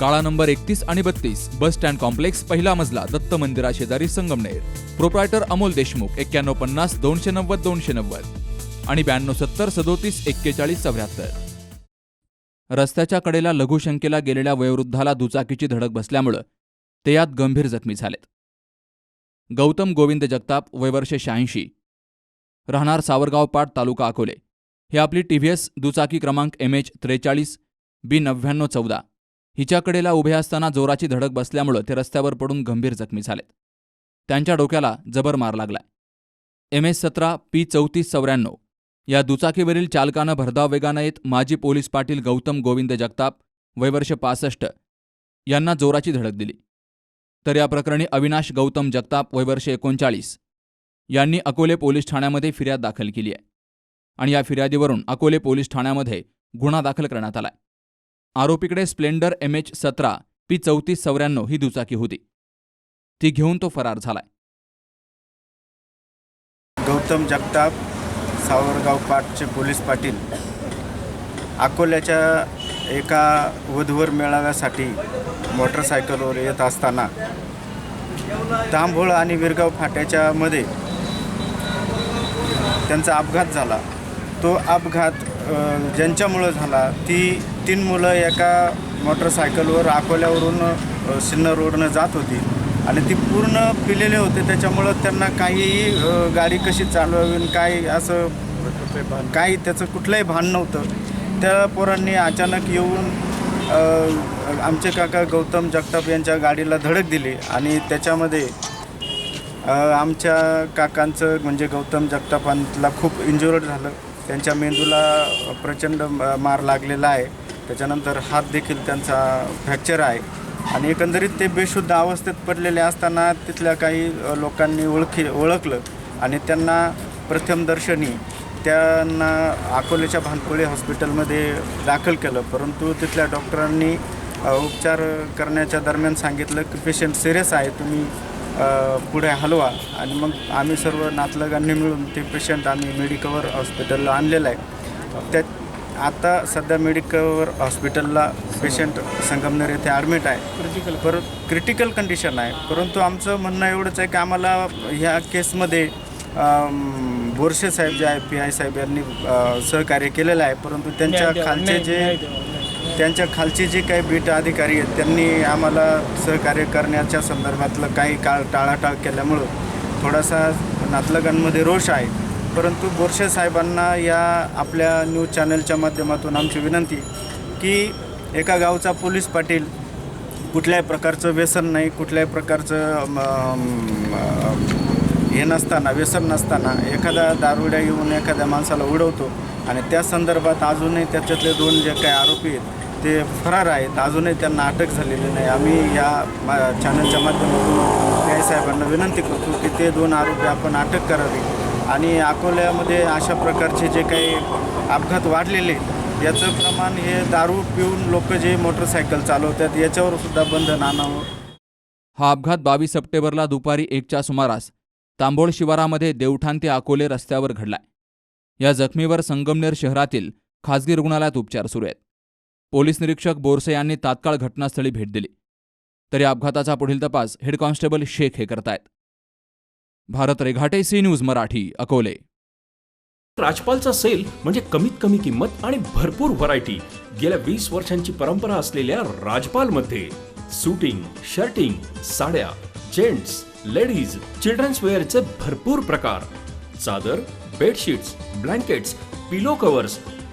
काळा नंबर एकतीस आणि बत्तीस बस स्टँड कॉम्प्लेक्स पहिला मजला दत्त मंदिरा शेजारी संगमनेर. प्रोप्रायटर अमोल देशमुख एक्क्याण्णव पन्नास दोनशे नव्वद दोनशे नव्वद. आणि ब्याण्णव सत्तर सदोतीस एक्केचाळीस चौऱ्याहत्तर. रस्त्याच्या कडेला लघुशंकेला गेलेल्या वयोवृद्धाला दुचाकीची धडक बसल्यामुळं ते यात गंभीर जखमी झालेत. गौतम गोविंद जगताप वयवर्षे शहाऐंशी. राहणार सावरगाव पाट तालुका अकोले. हे आपली टीव्हीएस दुचाकी क्रमांक एम एच त्रेचाळीस बी नव्याण्णव चौदा. हिच्याकडेला उभे असताना जोराची धडक बसल्यामुळं ते रस्त्यावर पडून गंभीर जखमी झालेत. त्यांच्या डोक्याला जबर मार लागलाय. एम एस सतरा पी चौतीस चौऱ्याण्णव या दुचाकीवरील चालकानं भरधाव वेगानं येत माजी पोलीस पाटील गौतम गोविंद जगताप वयवर्ष पासष्ट यांना जोराची धडक दिली. तर या प्रकरणी अविनाश गौतम जगताप वयवर्ष एकोणचाळीस यांनी अकोले पोलीस ठाण्यामध्ये फिर्याद दाखल केली आहे. आणि या फिर्यादीवरून अकोले पोलीस ठाण्यामध्ये गुन्हा दाखल करण्यात आलाय. आरोपीकडे स्प्लेंडर एम एच सतरा पी चौतीस चौऱ्याण्णव ही दुचाकी होती. ती घेऊन तो फरार झालाय. गौतम जगताप सावरगाव पाटचे पोलीस पाटील. अकोल्याच्या एका वधूवर मेळाव्यासाठी मोटरसायकलवर येत असताना तांभोळ आणि विरगाव फाट्याच्या मध्ये त्यांचा अपघात झाला. तो अपघात ज्यांच्यामुळं झाला ती तीन मुलं एका मोटरसायकलवर अकोल्यावरून सिन्नर रोडनं जात होती. आणि ती पूर्ण पिलेले होते त्याच्यामुळं त्यांना काहीही गाडी कशी चालवावी आणि काय असं काही त्याचं कुठलंही भान नव्हतं. त्या पोरांनी अचानक येऊन आमचे काका गौतम जगताप यांच्या गाडीला धडक दिली आणि त्याच्यामध्ये आमच्या काकांचं म्हणजे गौतम जगतापांना खूप इंजुरड झालं. त्यांच्या मेंदूला प्रचंड मार लागलेला आहे. त्याच्यानंतर हात देखील त्यांचा फ्रॅक्चर आहे. आणि एकंदरीत ते बेशुद्ध अवस्थेत पडलेले असताना तिथल्या काही लोकांनी ओळखी ओळखलं आणि त्यांना प्रथमदर्शनी त्यांना अकोल्याच्या भानकोळे हॉस्पिटलमध्ये दाखल केलं. परंतु तिथल्या डॉक्टरांनी उपचार करण्याच्या दरम्यान सांगितलं की पेशंट सिरियस आहे तुम्ही पुढे हलवा. आणि मग आम्ही सर्व नातलगांनी मिळून ते पेशंट आम्ही मेडिकवर हॉस्पिटलला आणलेलं आहे. त्यात आता सध्या मेडिकवर हॉस्पिटलला पेशंट संगमनेर येथे ॲडमिट आहे. क्रिटिकल पर क्रिटिकल कंडिशन आहे. परंतु आमचं म्हणणं एवढंच आहे की आम्हाला ह्या केसमध्ये बोरसे साहेब जे आहे पी आय साहेब यांनी सहकार्य केलेलं आहे. परंतु त्यांच्या खालचे जे त्यांच्या खालचे जे काही बीट अधिकारी आहेत त्यांनी आम्हाला सहकार्य करण्याच्या संदर्भातलं काही काळ टाळाटाळ केल्यामुळं थोडासा नातलगांमध्ये रोष आहे. परंतु बोरशे साहेबांना या आपल्या न्यूज चॅनलच्या माध्यमातून आमची विनंती की एका गावचा पोलीस पाटील कुठल्याही प्रकारचं व्यसन नाही कुठल्याही प्रकारचं हे नसताना व्यसन नसताना एखादा दारुड्या येऊन एखाद्या माणसाला उडवतो. आणि त्या संदर्भात अजूनही त्याच्यातले दोन जे काही आरोपी आहेत ते फरार आहेत. अजूनही त्यांना अटक झालेली नाही. आम्ही या मा चॅनलच्या माध्यमातून पी आय साहेबांना विनंती करतो की ते दोन आरोपी आपण अटक करावी. आणि अकोल्यामध्ये अशा प्रकारचे जे काही अपघात वाढलेले याचं प्रमाण हे दारू पिऊन लोक जे मोटरसायकल चालवतात याच्यावर सुद्धा बंधन आणावं. हा अपघात बावीस सप्टेंबरला दुपारी एकच्या सुमारास तांबोळ शिवारामध्ये देवठाण ते अकोले रस्त्यावर घडलाय. या जखमीवर संगमनेर शहरातील खासगी रुग्णालयात उपचार सुरू आहेत. पोलीस निरीक्षक बोरसे यांनी तात्काळ घटनास्थळी भेट दिली. तरी अपघाताचा पुढील तपास हेड कॉन्स्टेबल शेख हे करतायत. Bharat Reghate C news Marathi Akole. राजपालचा sale म्हणजे कमीत कमी किंमत आणि भरपूर व्हरायटी. गेल्या वीस वर्षांची परंपरा असलेल्या राजपालमध्ये सुटिंग शर्टिंग साड्या जेंट्स लेडीज चिल्ड्रन्स वेअरचे भरपूर प्रकार. चादर बेडशीट्स ब्लँकेट्स पिलो कव्हर्स